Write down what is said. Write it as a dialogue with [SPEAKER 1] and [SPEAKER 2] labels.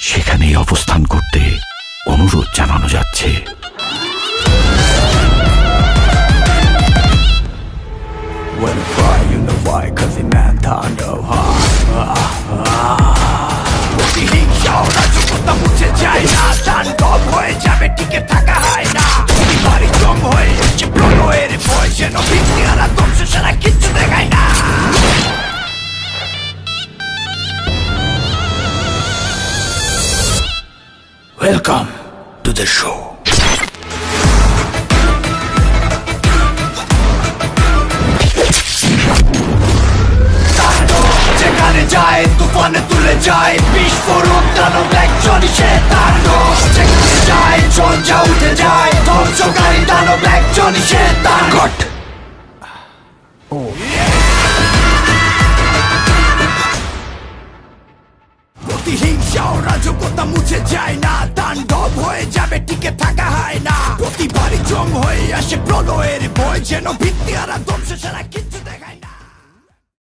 [SPEAKER 1] সেখানেই অবস্থান করতে অনুরোধ জানানো যাচ্ছে
[SPEAKER 2] When cry, you know why, cause it man thunder প্রতিহিংসাওরা Welcome to the show. যেখানে যায় তুফানে তুলে যায় বিস্ফোরক দানব একজনই সে তাণ্ডব যেখানে যায় ঝঞ্ঝা উঠে যায় ধ্বংসকারী দানব একজনই সে তাণ্ডব প্রতিহিংসা ও রাজকতা মুছে যায় না, তাণ্ডব হয়ে যাবে, টিকে থাকা হয় না। প্রতিবারই জম হয়ে আসে, প্রলয়ের ভয় যেন ভিত্তি আর কিচ্ছু দেখায় না